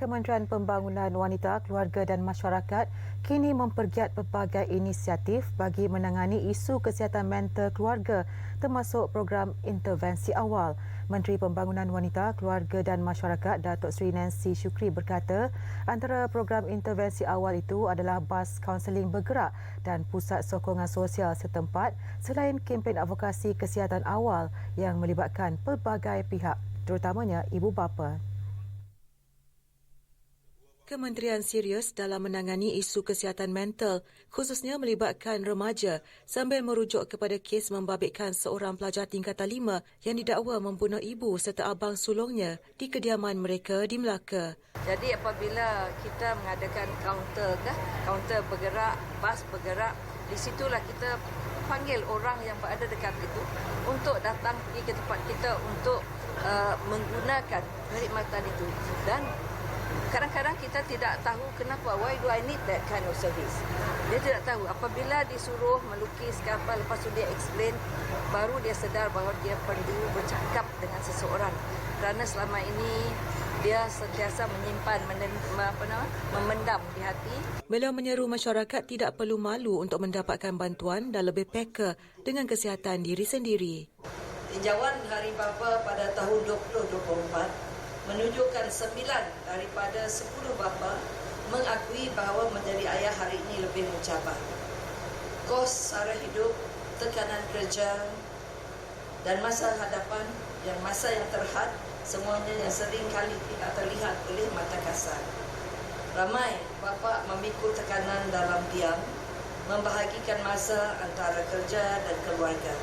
Kementerian Pembangunan Wanita, Keluarga dan Masyarakat kini mempergiat pelbagai inisiatif bagi menangani isu kesihatan mental keluarga termasuk program intervensi awal. Menteri Pembangunan Wanita, Keluarga dan Masyarakat Datuk Seri Nancy Shukri berkata antara program intervensi awal itu adalah bas kaunseling bergerak dan pusat sokongan sosial setempat selain kempen advokasi kesihatan awal yang melibatkan pelbagai pihak terutamanya ibu bapa. Kementerian serius dalam menangani isu kesihatan mental, khususnya melibatkan remaja sambil merujuk kepada kes membabitkan seorang pelajar tingkatan lima yang didakwa membunuh ibu serta abang sulungnya di kediaman mereka di Melaka. Jadi apabila kita mengadakan kaunter, dah, kaunter bergerak, bas bergerak, di situlah kita panggil orang yang berada dekat itu untuk datang pergi ke tempat kita untuk uh, menggunakan perkhidmatan itu dan kadang-kadang kita tidak tahu kenapa. Why do I need that kind of service? Dia tidak tahu. Apabila disuruh melukis ke apa lepas tu dia explain baru dia sedar bahawa dia perlu bercakap dengan seseorang. Kerana selama ini dia sentiasa menyimpan apa nama memendam di hati. Beliau menyeru masyarakat tidak perlu malu untuk mendapatkan bantuan dan lebih peka dengan kesihatan diri sendiri. Tinjauan Hari Bapa pada tahun 2024 menunjukkan sembilan daripada sepuluh bapa mengakui bahawa menjadi ayah hari ini lebih mencabar. Kos sara hidup, tekanan kerja dan masa hadapan yang masa yang terhad semuanya yang sering kali tidak terlihat oleh mata kasar. Ramai bapa memikul tekanan dalam diam, membahagikan masa antara kerja dan keluarga.